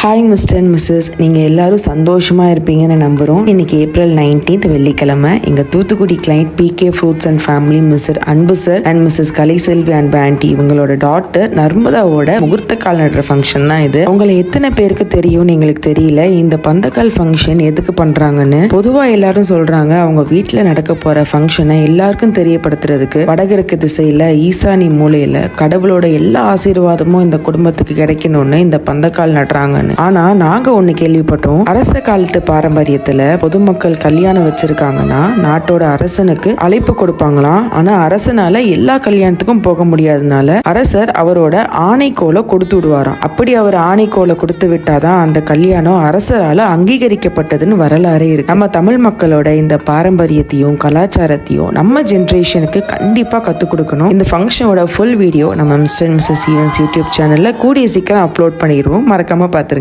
Hi mister and Mrs நீங்கள் எல்லாரும் சந்தோஷமாக இருப்பீங்கன்னு நம்புகிறோம் இன்னைக்கு ஏப்ரல் நைன்டீன்த் வெள்ளிக்கிழமை. எங்கள் Thoothukudi client PK fruits and family mister Anbu sir and missus Kalaiselvi and aunty இவங்களோட டாட்டர் நர்மதாவோட முகூர்த்த கால் நடுற ஃபங்க்ஷன் தான் இது. உங்களை எத்தனை பேருக்கு தெரியும்னு எங்களுக்கு தெரியல. இந்த பந்தக்கால் ஃபங்க்ஷன் எதுக்கு பண்ணுறாங்கன்னு பொதுவாக எல்லாரும் சொல்கிறாங்க அவங்க வீட்டில் நடக்க போகிற ஃபங்க்ஷனை எல்லாருக்கும் தெரியப்படுத்துறதுக்கு வடகிழக்கு திசையில் ஈசானி மூலையில் கடவுளோட எல்லா ஆசீர்வாதமும் இந்த குடும்பத்துக்கு கிடைக்கணும்னு இந்த பந்தக்கால் இருக்காங்கன்னு ஆனா நாங்க ஒண்ணு கேள்விப்பட்டோம். அரச காலத்து பாரம்பரியத்துல பொதுமக்கள் கல்யாணம் வச்சிருக்காங்கன்னா நாட்டோட அரசனுக்கு அழைப்பு கொடுப்பாங்களாம். ஆனா அரசனால எல்லா கல்யாணத்துக்கும் போக முடியாதனால அரசர் அவரோட ஆணைக்கோலை கொடுத்து விடுவாராம். அப்படி அவர் ஆணைக்கோலை கொடுத்து விட்டாதான் அந்த கல்யாணம் அரசரால அங்கீகரிக்கப்பட்டதுன்னு வரலாறே இருக்கு. நம்ம தமிழ் மக்களோட இந்த பாரம்பரியத்தையும் கலாச்சாரத்தையும் நம்ம ஜென்ரேஷனுக்கு கண்டிப்பா கத்துக் கொடுக்கணும். இந்த ஃபங்க்ஷனோட ஃபுல் வீடியோ நம்ம மிஸ்டர் மிஸ்ஸஸ் ஈவன்ஸ் யூடியூப் சேனல்ல கூடிய சீக்கிரம் அப்லோட் பண்ணிடுவோம். மறக்காம பார்த்துருங்க